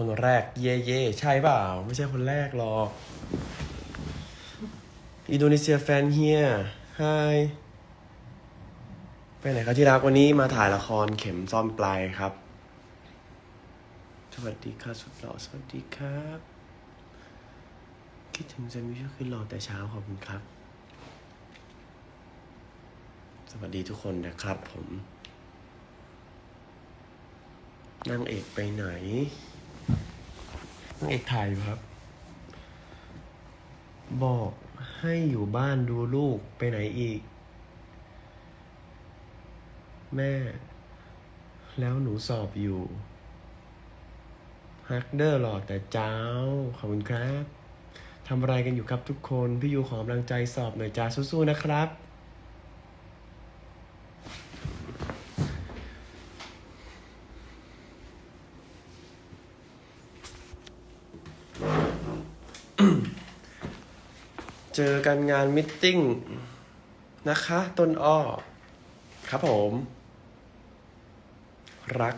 คนแรก เย่เย่ใช่เปล่า ไม่ใช่คนแรกหรอก อินโดนีเซียแฟนเฮียไฮไปไหนครับที่รักวันนี้มาถ่ายละครเข็มซ่อนปลายครับ สวัสดีค่ะสุดหล่อสวัสดีครับ คิดถึงแซมมี่ช่วยขึ้นรอแต่เช้าขอบคุณครับ สวัสดีทุกคนนะครับผมนางเอกไปไหน นางเอกถ่ายอยู่ครับ บอกให้อยู่บ้านดูลูกไปไหนอีก แม่ แล้วหนูสอบอยู่ฮักเดอร์หล่อแต่เจ้า ขอบคุณครับทำอะไรกันอยู่ครับทุกคน พี่ยูขอกำลังใจสอบหน่อยจ้าสู้ๆนะครับ เจอกันงานมิทติ้งนะคะ ต้นอ้อ ครับผม รัก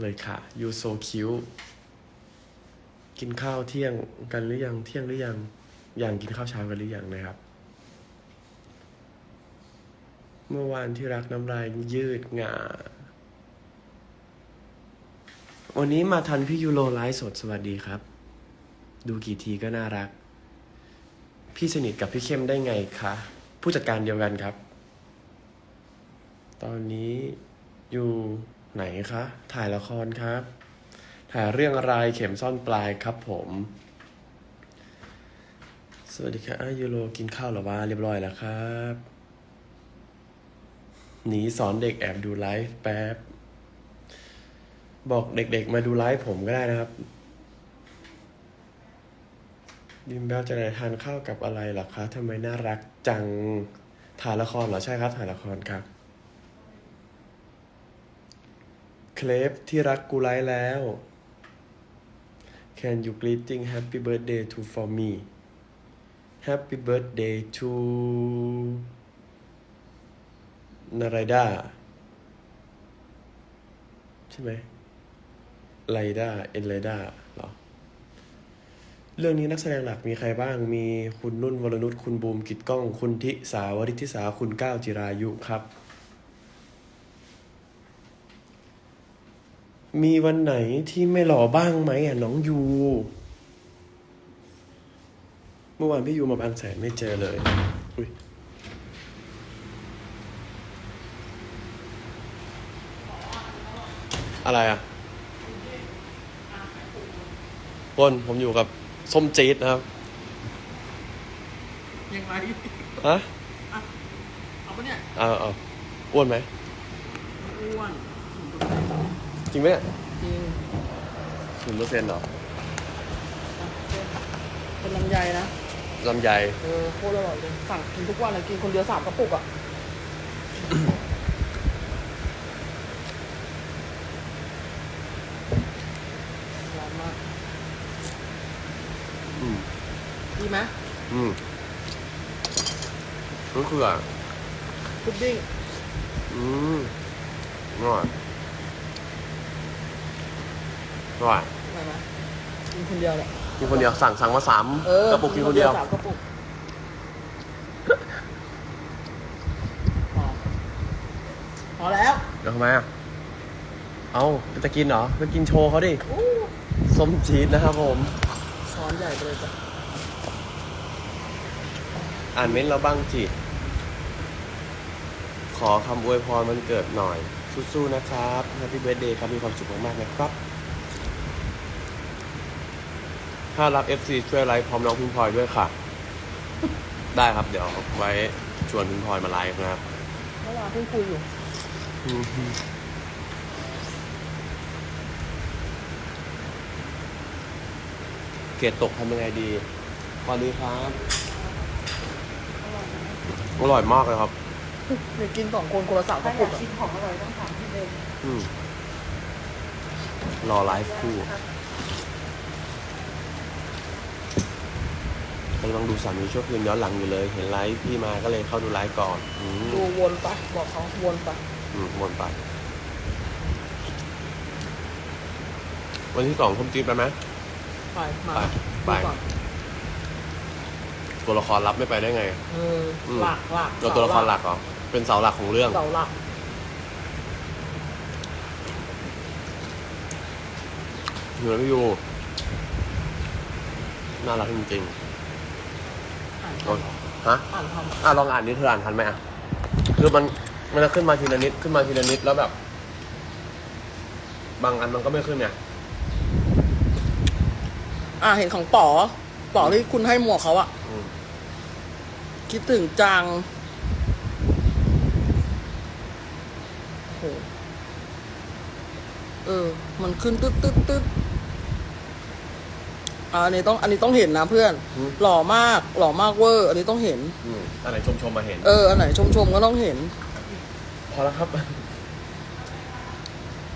เลยค่ะ you so cute กินข้าวเที่ยงกันหรือยังเที่ยงหรือยังยังกินข้าวเช้ากันหรือยังนะครับ เมื่อวานที่รักน้ำลายยืดงาวันนี้มาทันพี่ยูโรไลฟ์สดสวัสดีครับ ดูกี่ทีก็น่ารัก พี่สนิทกับพี่เข้มได้ไงคะ ผู้จัดการเดียวกันครับ ตอนนี้อยู่ไหนคะ ถ่ายละครครับ ถ่ายเรื่องอะไรเข็มซ่อนปลายครับผม สวัสดีครับอะยูโรกินข้าวหรอวะเรียบร้อยแล้วครับหนีสอนเด็กแอบดูไลฟ์แป๊บ บอกเด็กๆมาดูไลฟ์ผมก็ได้นะครับ บิมแบลจะได้ทานข้าวกับอะไรเหรอคะทำไมน่ารักจังถ่ายละครเหรอใช่ครับถ่ายละครครับ เคลฟที่รักกูไลแล้ว Can you greeting happy birthday to for me Happy birthday to นาไรดาใช่ไหมไลดาเอ็นไลดา เรื่องนี้นักแสดงหลักมีใครบ้าง มีคุณนุ่นวรนุช คุณบูมกิตก้อง คุณทิสาวริธิสา คุณก้าวจิรายุครับ มีวันไหนที่ไม่หล่อบ้างไหมอะน้องยู เมื่อวานพี่ยูมาบางแสนไม่เจอเลย อุ้ยอะไรอะคนผมอยู่กับ ส้มจี๊ดนะครับ ยังไงฮะเอาปะเนี่ยเอาเอาอ้วนไหม อ้วนจริงไหมเนี่ยจริงศูนย์เปอร์เซ็นต์เหรอเป็นลำไยนะ ลำไย เออโคตรอร่อยเลยสั่งกินทุกวันเลยกินคนเดียวสามกระปุกอะ ร้อนมาก อืม ดี ไหมอืมก็คืออะพุดดิ้งอืมอร่อยอร่อยอะไรไหมกินคนเดียวแหละกินคนเดียวสั่งสั่งมาสามเออกระปุกกินคนเดียวสามกระปุกพอพอแล้วเดี๋ยวทำไมอะเอาจะกินเหรอไปกินโชว์เขาดิอู้ส้มจี๊ดนะครับผม ช้อนใหญ่ไปเลยจ้ะ อ่านเม้นต์เราบ้างจิขอคำอวยพรมันเกิดหน่อย สู้ๆนะครับ Happy Birthday ครับ มีความสุขมากๆนะครับ ถ้ารับ FC ช่วยไลฟ์พร้อมน้องพิมพลอยด้วยค่ะ ได้ครับ เดี๋ยวไว้ชวนพิมพลอยมาไลฟ์นะครับเมื่อวานเพิ่งคุยอยู่ เกรดตกทำยังไงดีสวัสดีครับ อร่อยมากเลยครับ เดี๋ยวกินสองคนคนละสามกถ้าระอปุยากกอะกินของอร่อยต้องถามพี่เบนอืมรอไลฟ์คู่กำลังดูสามีชั่วคืนย้อนหลังอยู่เลย เห็นไลฟ์พี่มาก็เลยเข้าดูไลฟ์ก่อน อืมดูวนไปบอกเขาวนไปอืมวนไป วันที่สองคมจีบไปไหม ไปมาไปไป ดูก่อน ตัวละครรับไม่ไปได้ไง เอออืมหลักหลักเราตัวละครหลักเหรอเป็นเสาหลักของเรื่อง เสาหลักอยู่แล้วพี่ยูน่ารักจริงอ่านๆทโอ้ยฮะำอ่านทอะลองอ่านนิดเธออ่านทันไหมอะ คือมันมันจะขึ้นมาทีละนิดขึ้นมาทีละนิดแล้วแบบ บางอันมันก็ไม่ขึ้นเนี่ยำอ่าเห็นของป๋อป๋อที่คุณให้หมวกเขาอะอืม คิดถึงจังโหเออ มันขึ้นตึ๊ดตึ๊ดตึ๊ดอ่าอันนี้ต้อง อันนี้ต้องเห็นนะเพื่อนหล่อมาก หล่อมากเวอร์ อันนี้ต้องเห็น อืมอันไหนชมชมๆมาเห็น เออ อันไหนชมชมๆก็ต้องเห็น พอแล้วครับ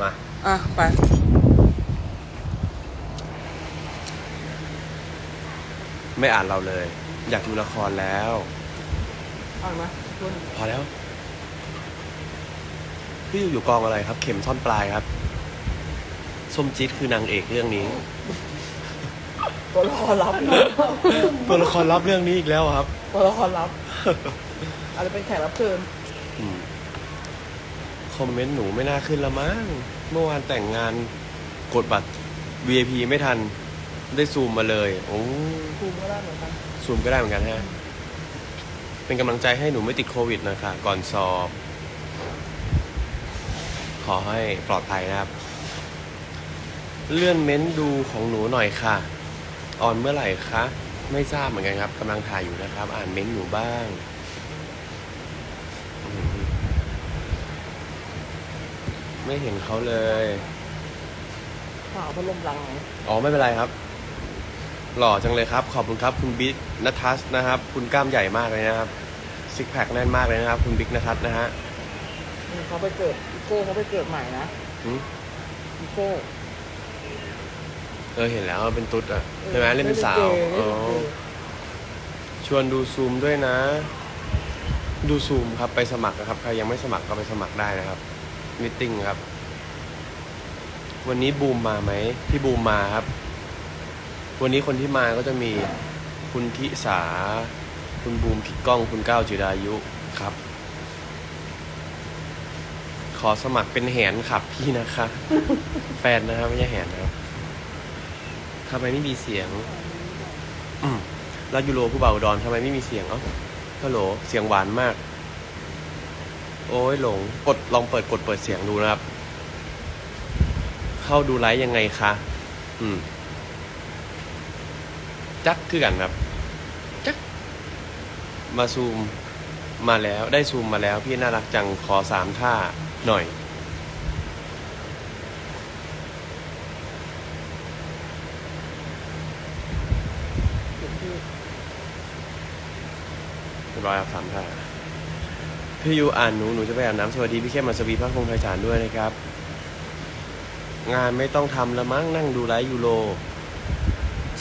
มาอะ ไป ไม่อ่านเราเลย อยากดูละครแล้ว อ่านไหมพอแล้ว พี่อยู่อยู่กองอะไรครับ เข็มซ่อนปลายครับส้มจี๊ดคือนางเอกเรื่องนี้ ตัวละครลับตัวละครรับเรื่องนี้อีกแล้วครับ ตัวละครลับอะไรเป็นแขกรับเชิญอืมคอมเมนต์หนูไม่น่าขึ้นละมั้งเมื่อวานแต่งงานกดบัตร VIP ไม่ทัน ได้ซูมมาเลย โอ้ภูมิก็ได้เหมือนกันซูมก็ได้เหมือนกันฮะ เป็นกำลังใจให้หนูไม่ติดโควิดนะคะ ก่อนสอบ ขอให้ปลอดภัยนะครับ เลื่อนเม้นต์ดูของหนูหน่อยค่ะ ออนเมื่อไหร่คะ ไม่ทราบเหมือนกันครับกำลังถ่ายอยู่นะครับ อ่านเม้นต์หนูบ้างอืมไม่เห็นเขาเลย ข่าวพัดลมรังไงอ๋อ ไม่เป็นไรครับ หล่อจังเลยครับ ขอบคุณครับคุณบิ๊กนัทัสนะครับ คุณกล้ามใหญ่มากเลยนะครับซิกแพคแน่นมากเลยนะครับ คุณบิ๊กนัทัสนะฮะนี่เขาไปเกิดอีโก้เขาไปเกิดใหม่นะหืมอีโก้เออเห็นแล้วเป็นตุ๊ดอะใช่ไหมเล่นเป็นสาวเล่นอ๋เป็นอเกย์ชวนดูซูมด้วยนะ ดูซูมครับไปสมัครนะครับใครยังไม่สมัครก็ไปสมัครได้นะครับมิทติ้งครับ วันนี้บูมมาไหมพี่บูมมาครับ วันนี้คนที่มาก็จะมีคุณทิสา คุณบูมคิดกล้อง คุณก้าวจิรายุครับ ขอสมัครเป็นแหนขับพี่นะคะ แฟนนะครับไม่ใช่แหนนะครับทำไมไม่มีเสียงอืมแล้วยูโรผู้เบาดอนทำไมไม่มีเสียงเอ้าฮัลโหลเสียงหวานมาก โอ้ยหลงกดลองเปิดกดเปิดเสียงดูนะครับ เข้าดูไลฟ์ยังไงคะ อืม จักคือกันครับ จัก มาซูมมาแล้วได้ซูมมาแล้ว พี่น่ารักจังขอสามท่าหน่อย ร้อยครับสามท่าพี่ยูอ่านหนูหนูจะไปอาบน้ำสวัสดีพี่เข้มมาสวีพระคงไพศาลด้วยนะครับ งานไม่ต้องทำล้วมั้งนั่งดูไลฟ์ยูโร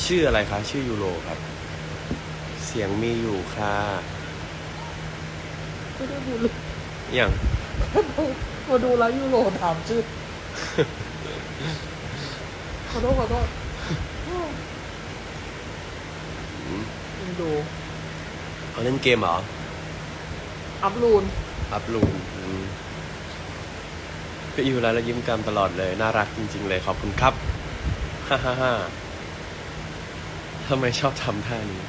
ชื่ออะไรคะ ชื่อยูโรครับ เสียงมีอยู่ค่ะไม่ได้ดูเลยอย่างมาดูไลฟ์ยูโรถามชื่อ ขอโทษขอโทษยังดูเขาเล่นเกมเหรอ อัพรูน อัพลูนอืมพี่ยูไลฟ์แล้วยิ้มกันตลอดเลย น่ารักจริง ๆ เลยขอบคุณครับ ฮ่าฮ่าฮ่า ทำไมชอบทำท่านี้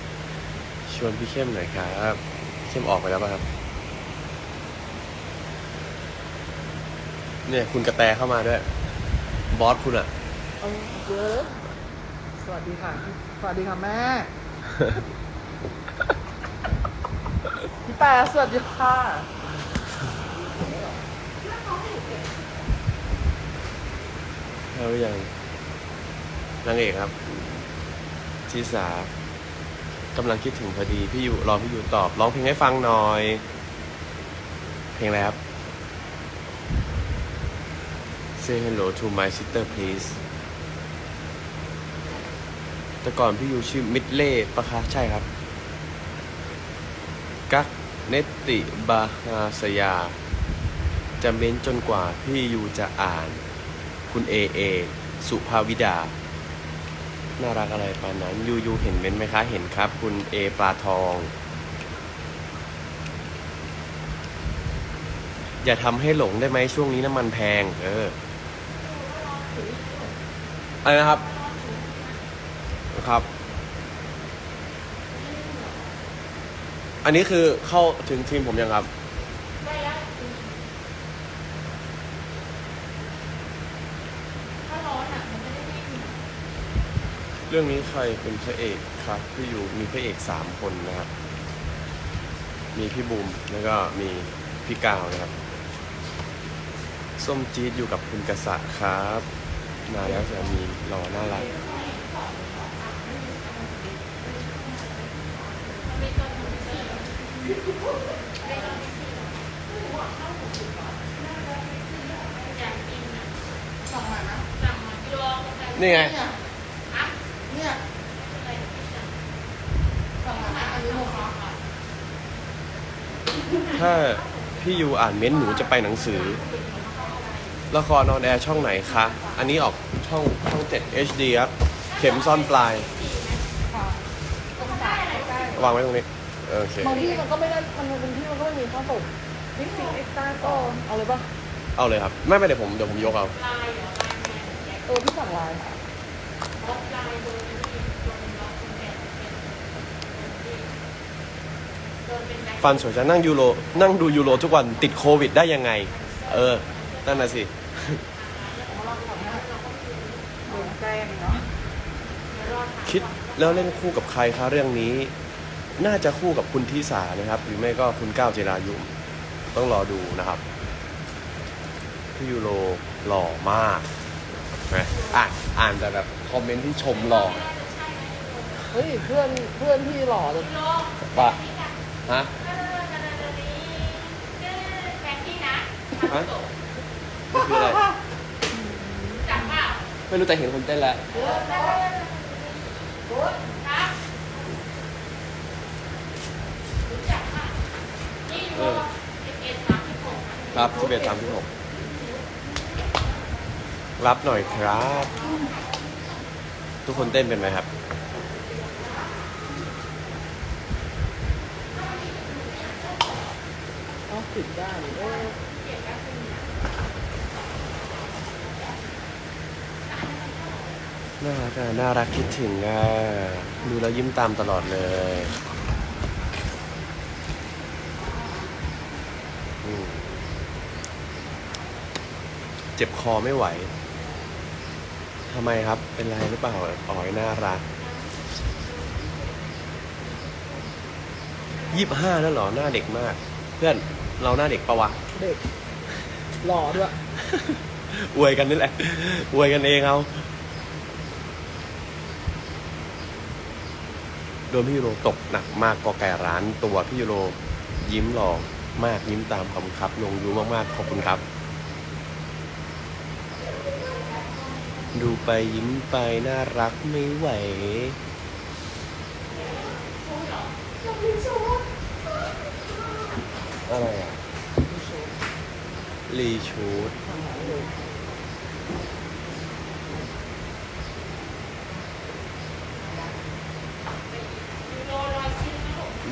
ชวนพี่เข้มหน่อยครับพี่เข้มออกไปแล้วป่ะครับ เนี่ยคุณกระแตเข้ามาด้วย บอสคุณอะเอาเยอะสวัสดีค่ะ สวัสดีค่ะแม่ พี่แปรสวัสดีค่ะเขาหรือยังนางเอกครับ ชีสากำลังคิดถึงพอดี พี่อยู่รอพี่อยู่ตอบ ร้องเพลงให้ฟังหน่อย เพลงอะไรครับ Say hello to my sister please แต่ก่อนพี่อยู่ชื่อมิดเล่ปะคะ ใช่ครับ กักเนติบาฮาสยา จะเม้นจนกว่าพี่ยูจะอ่าน คุณเอเอ สุภาวิดา น่ารักอะไรปานนั้นยูยูเห็นเม้นไหมคะ เห็นครับ คุณเอปลาทอง อย่าทำให้หลงได้ไหมช่วงนี้น้ำมันแพง เอออะไรนะครับ ครับ อันนี้คือเข้าถึงทีมผมยังครับ รื่องนี้ใครเป็นพระเอกครับพี่อยู่มีพระเอกสามคนนะครับ มีพี่บูมแล้วก็มีพี่กาวนะครับ ส้มจี๊ดอยู่กับคุณกษัตริย์ครับมาแล้วจะมีหล่อน่ารักนี่ไง เนี่ยเนี่ยสั่งมานะอันนี้โมคะถ้าพี่ยูอ่านเม้นต์หนูจะไปหนังสือ ละครนอนแอร์ช่องไหนคะ อันนี้ออกช่องช่อง 7 HD ครับ เข็มซ่อนปลายค่ะตรงสายใกล้วางไว้ตรงนี้ โอเคๆบางที่มันก็ไม่ได้มันบางที่มันก็ไม่มีข้าวสุกบิ๊กซีเอ็กซ์ต้าก็เอาเลยป่ะเอาเลยครับ ไม่ไม่เดี๋ยวผมเดี๋ยวผมยกเอาเออพี่สั่งไลน์ ฟันสวยจะนั่งยูโรนั่งดูยูโรทุกวันติดโควิดได้ยังไง เออ นั่นน่ะสิโดนแกล้งเนาะคิดแล้วเล่นคู่กับใครคะเรื่องนี้ น่าจะคู่กับคุณทิสานะครับ หรือไม่ก็คุณก้าวเจรายุ ต้องรอดูนะครับพี่ยูโรหล่อมากนะอ่านอ่านแต่แบบคอมเมนต์ที่ชมหล่อ เฮ้ยเพื่อนเพื่อนพี่หล่อเลยว่า ฮะแฟนพี่นะฮะนี่คืออะไรจับเปล่าไม่รู้แต่เห็นคนเต้นแล้วครับรู้จักป่ะนี่เอดูอสิบเอ็ดสามสิบหกครับสิบเอ็ดสามสิบหกรับหน่อยครับ ทุกคนเต้นเป็นไหมครับ ติดได้เออน่ารักอะน่ารักคิดถึงอะดูแล้วยิ้มตามตลอดเลยอืมเจ็บคอไม่ไหวทำไมครับ เป็นไรหรือเปล่าอ๋อยน่ารักยี่ห้าแล้วเหรอ หน้าเด็กมาก เพื่อน เราหน้าเด็กปะวะ เด็กหล่อด้วย อวยกันนี่แหละ อวยกันเองเอา โดนพี่ยูโรตกหนักมากกอไก่ร้านตัวพี่ยูโรยิ้มหล่อมากยิ้มตามคำครับลงยูมากๆขอบคุณครับ ดูไปยิ้มไปน่ารักไม่ไหว อะไรอะ รีชูด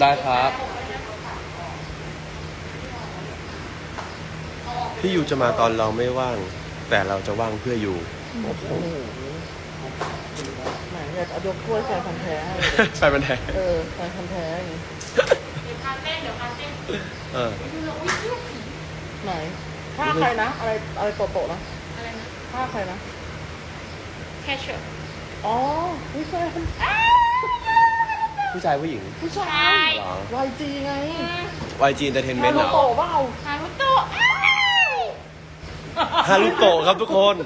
ได้ครับ พี่ยูจะมาตอนเราไม่ว่าง แต่เราจะว่างเพื่ออยู่โอ้โหแหมอยากเอายกถ้วยแฟนพันธุ์แท้ให้เลยใส่มันแทนเออแฟนพันธุ์แท้อย่างงี้เดี๋ยวพา เต้นเดี๋ยวพาเต้นเออ ดูหลงวิ่งเที่ยวผีไหนผ้าใครนะ อะไรอะไรโตๆนะอะไรนะผ้าใครนะ แคชเชอร์อ๋อวิแฟนผู้ชายผู้หญิงผู้ชาใช่ยเหรอ วายจีไง YG Entertainment ฮาเหรโลอโตะเปล่าฮารุโตะอ้าวฮารุโตะครับทุกคน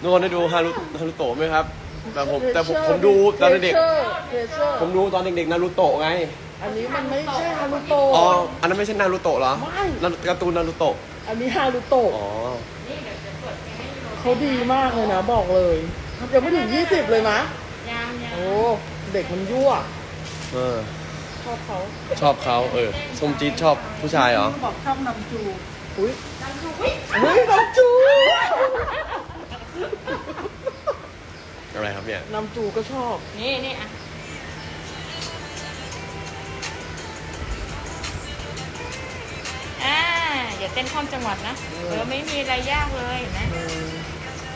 ทุกคนได้ดูฮารุฮารุโตะไหมครับ แต่ผมแต่ผมผมดูตอนเด็กเทเชอร์ผมดูตอนเด็กๆนารูโตะไง อันนี้มันไม่ใช่ฮารุโตะอ๋ออันนั้นไม่ใช่นารูโตะเหรอไม่ นาการ์ตูนนารูโตะ อันนี้ฮารุโตะอ๋อ นี่เดี๋ยวจะกดให้ดูเขาดีมากเลยนะบอกเลยยังไม่ถึงยี่สิบเลยนะยามยามโอ้เด็กมันยั่วเออ ชอบเขาชอบเขาเออส้มจี๊ดชอบผู้ชายเหรอ บอกชอบนำจูอุ้ยดังคือวิ่งเฮ้ยนำจูอะไรครับเนี่ยนำจูก็ชอบนี่นี่อะ อย่าเต้นข้ามจังหวัดนะเออเออไม่มีอะไรยากเลยเห็นไหมเออ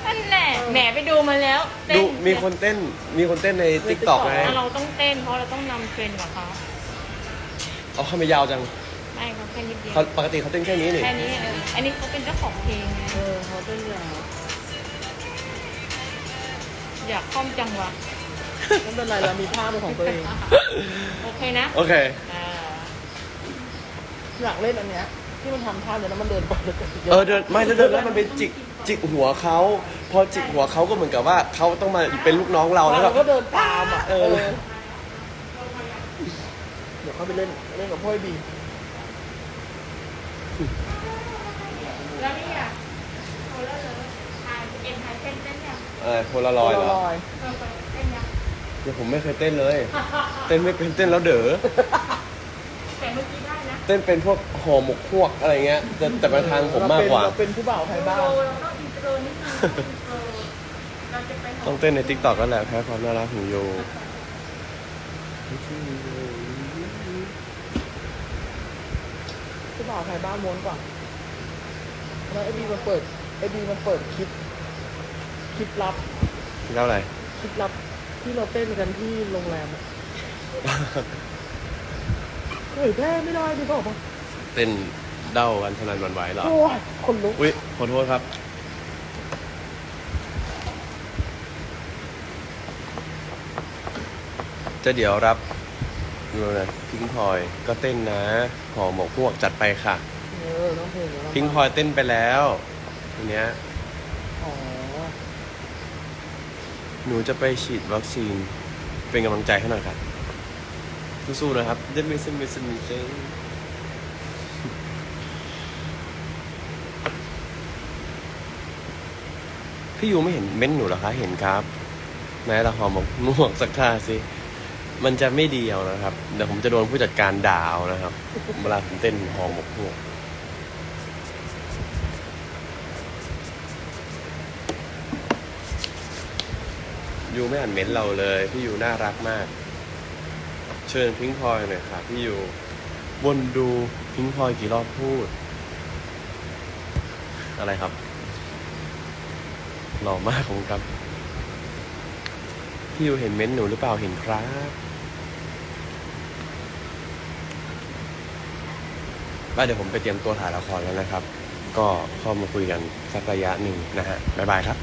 นั่นแหละแหมไปดูมาแล้วเต้ดูมีคนเต้นมีคนเต้นในติ๊กต็อกไงอะเราต้องเต้นเพราะเราต้องนำเทรนด์กับเขาเอาเข้ามายาวจังไม่เขาแค่นิดเดียวเขาปกติเขาเต้นแค่นี้นี่แค่นี้เอออันนี้เขาเป็นเจ้าของเพลงไงเออเขาเป็นอย่างอยากข้อมจังหวะไม่เป็นไรเรามีภาพเป็นของตัวเอง โอเคนะโอเค อ่าอยากเล่นอันเนี้ย ที่มันทำท่าเนี่ยแล้วมันเดินไปแล้วก็เออเดินไม่แล้วเดินแล้วมันเป็นจิกจิกหัวเขาพอจิกหัวเขาก็เหมือนกับว่าเขาต้องมาเป็นลูกน้องเราแล้วเราแบบก็เดินตามอะเออ เดี๋ยวเขาไปเล่นเล่นกับพ่อยบีแล้วนี่อะโอเลอร์เลยทายเอ็นทายเต้นเต้นยังเออโพลารอยด์เหรอลอยเออเต้นยังเดี๋ยวผมไม่เคยเต้นเลย เต้นไม่เป็นเต้นแล้วเด๋อ แต่เมื่อกี้ได้นะ เต้นเป็นพวกห่อหมกพวกอะไรเงี้ยแต่แต่มาทางผมมากกว่า เราเป็นผู้บ่าวไทยบ้านโเราต้องอินโทรนิดนึงอินโทรเราจะไปหต้องเต้นในทิกตอกก็แหละแพ้ความน่ารักของโย ผู้บ่าวไทยบ้านม้วนกว่าแล้วไอ้บีมันเปิดไอ้บีมันเปิดคลิปคลิปลับแล้วอะไร คลิปลับที่เราเต้นกันที่โรงแรมอะ เฮ้ยแพ้ไม่ได้ดิบอกว่าเต้นเด้ากันสนั่นหวันไหวเหรอ โอ้ยคนลุกอุ้ยขอโทษครับ จะเดี๋ยวรับดูนะพิงพลอยก็เต้นนะห่อหมกพวกจัดไปค่ะ เออน้องเพลงเดี๋ยวเราพิงพลอยเต้นไปแล้วทีเนี้ย อ๋อหนูจะไปฉีดวัคซีนเป็นกำลังใจให้หน่อยครับ สู้ๆนะครับเดมิสมิสมิสพี่ยูไม่เห็นเม้นต์หนูเหรอคะ เห็นครับไหนละหอมบอกม่วงสักท่าสิ มันจะไม่ดีเอานะครับ เดี๋ยวผมจะโดนผู้จัดการด่าเอานะครับ เวลาผมเต้นหอมบอกพวกยูไม่อ่านเม้นต์เราเลย พี่ยูน่ารักมาก เชิญพิงพลอยหน่อยค่ะพี่ยูวนดูพิงพลอยกี่รอบพูด อะไรครับ หล่อมากของครับ พี่ยูเห็นเม้นต์หนูหรือเปล่าเห็นครับบ้าเดี๋ยวผมไปเตรียมตัวถ่ายละครแล้วนะครับ ก็เข้ามาคุยกันสักระยะหนึ่งนะฮะ บ๊ายบายครับ